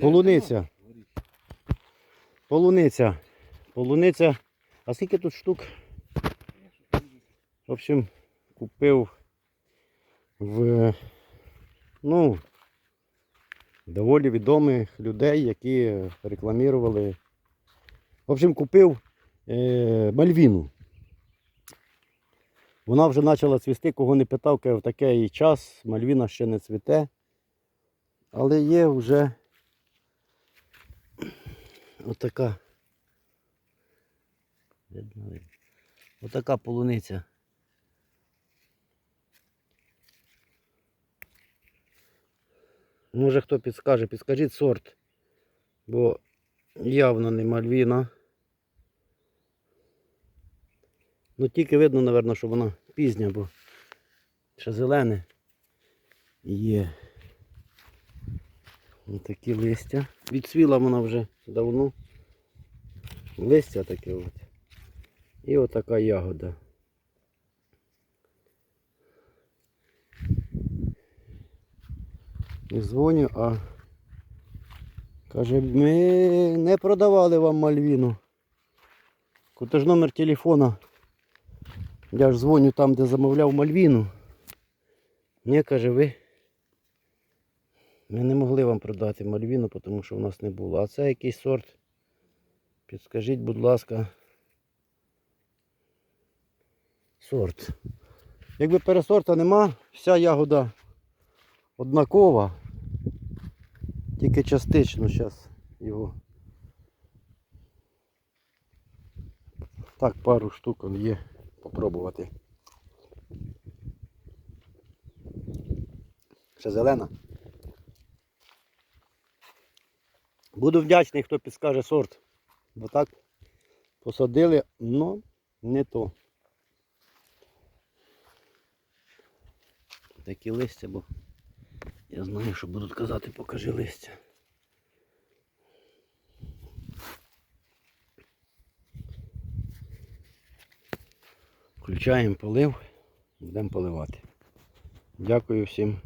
Полуниця. Полуниця. Полуниця. А скільки тут штук? В общем, купив в ну, доволі відомих людей, які рекламували. В общем, купив е, Мальвіну. Вона вже почала цвісти, кого не питав, каже, в такий час Мальвіна ще не цвіте. Але є вже отака. Отака полуниця. Може хто підскаже, підскажіть сорт. Бо явно не мальвіна. Ну тільки видно, напевно, що вона пізня, бо ще зелене є. Ось такі листя. Відцвіла вона вже давно. Листя таке от. І отака ягода. Не дзвоню, а каже, ми не продавали вам Мальвіну. Куди ж номер телефона? Я ж дзвоню там, де замовляв Мальвіну. Ні, каже, ви. Ми не могли вам продати Мальвіну, тому що в нас не було. А це який сорт? Підскажіть, будь ласка. Сорт. Якби пересорта нема, вся ягода однакова. Тільки частично зараз його. Так, пару штук є. Попробувати. Ще зелена. Буду вдячний, хто підскаже сорт. Бо так посадили, но не то. Такі листя, бо я знаю, що будуть казати, покажи листя. Включаємо полив, будемо поливати. Дякую всім